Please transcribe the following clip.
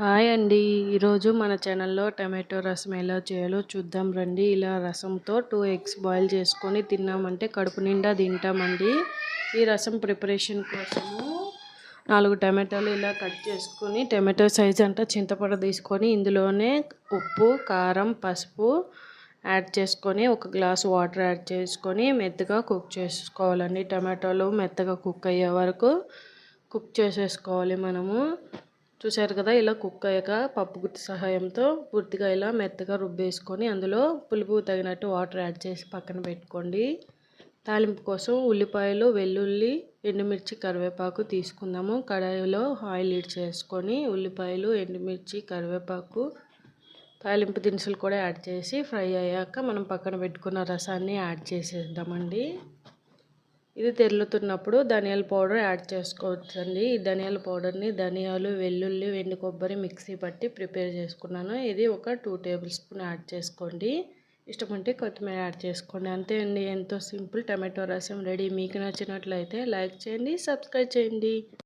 Hi అండి. ఈరోజు మన ఛానల్లో టమాటో రసం ఎలా చేయాలో చూద్దాం రండి. ఇలా రసంతో టూ ఎగ్స్ బాయిల్ చేసుకొని తిన్నామంటే కడుపు నిండా తింటామండి. ఈ రసం ప్రిపరేషన్ కోసము నాలుగు టమాటాలు ఇలా కట్ చేసుకొని టమాటో సైజ్ అంతా చింతపడ తీసుకొని ఇందులోనే ఉప్పు కారం పసుపు యాడ్ చేసుకొని ఒక గ్లాస్ వాటర్ యాడ్ చేసుకొని మెత్తగా కుక్ చేసుకోవాలండి. టమాటోలు మెత్తగా కుక్ అయ్యే వరకు కుక్ చేసేసుకోవాలి మనము. చూశారు కదా ఇలా కుక్ అయ్యాక పప్పు గుత్తి సహాయంతో పూర్తిగా ఇలా మెత్తగా రుబ్బేసుకొని అందులో పులుపు తగినట్టు వాటర్ యాడ్ చేసి పక్కన పెట్టుకోండి. తాలింపు కోసం ఉల్లిపాయలు వెల్లుల్లి ఎండుమిర్చి కరివేపాకు తీసుకుందాము. కడాయిలో ఆయిల్ ఇడ్ చేసుకొని ఉల్లిపాయలు ఎండుమిర్చి కరివేపాకు తాలింపు దినుసులు కూడా యాడ్ చేసి ఫ్రై అయ్యాక మనం పక్కన పెట్టుకున్న రసాన్ని యాడ్ చేసేద్దామండి. ఇది తెరులుతున్నప్పుడు ధనియాల పౌడర్ యాడ్ చేసుకోవచ్చండి. ఈ ధనియాల పౌడర్ని ధనియాలు వెల్లుల్లి వెండి కొబ్బరి మిక్సీ పట్టి ప్రిపేర్ చేసుకున్నాను. ఇది ఒక టూ టేబుల్ స్పూన్ యాడ్ చేసుకోండి. ఇష్టమంటే కొత్తిమీర యాడ్ చేసుకోండి. అంతే అండి. ఎంతో సింపుల్ టమాటో రసం రెడీ. మీకు నచ్చినట్లయితే లైక్ చేయండి సబ్స్క్రైబ్ చేయండి.